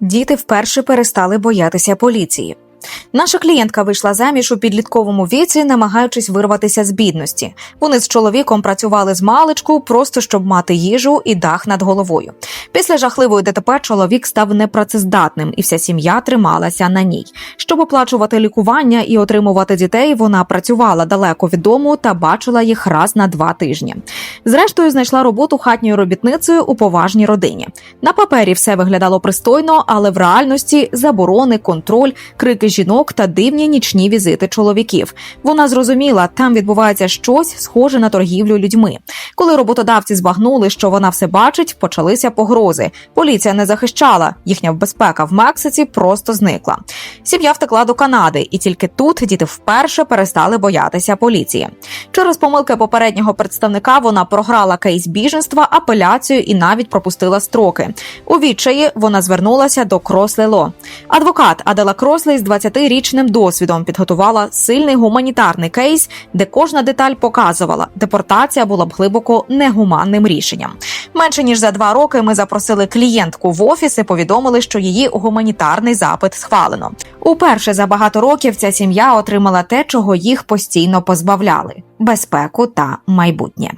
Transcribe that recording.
Діти вперше перестали боятися поліції. Наша клієнтка вийшла заміж у підлітковому віці, намагаючись вирватися з бідності. Вони з чоловіком працювали з маличку, просто щоб мати їжу і дах над головою. Після жахливої ДТП чоловік став непрацездатним, і вся сім'я трималася на ній. Щоб оплачувати лікування і отримувати дітей, вона працювала далеко від дому та бачила їх раз на два тижні. Зрештою, знайшла роботу хатньою робітницею у поважній родині. На папері все виглядало пристойно, але в реальності заборони, контроль, крики жінок та дивні нічні візити чоловіків. Вона зрозуміла, там відбувається щось схоже на торгівлю людьми. Коли роботодавці збагнули, що вона все бачить, почалися погрози. Поліція не захищала, їхня безпека в Мексиці просто зникла. Сім'я втекла до Канади, і тільки тут діти вперше перестали боятися поліції. Через помилки попереднього представника вона програла кейс біженства, апеляцію і навіть пропустила строки. У відчаї вона звернулася до Крослей Ло. Адвокат Адела Крослей з 20-річним досвідом підготувала сильний гуманітарний кейс, де кожна деталь показувала, депортація була б глибоко негуманним рішенням. Менше ніж за два роки ми запросили клієнтку в офіс і повідомили, що її гуманітарний запит схвалено. Уперше за багато років ця сім'я отримала те, чого їх постійно позбавляли безпеку та майбутнє.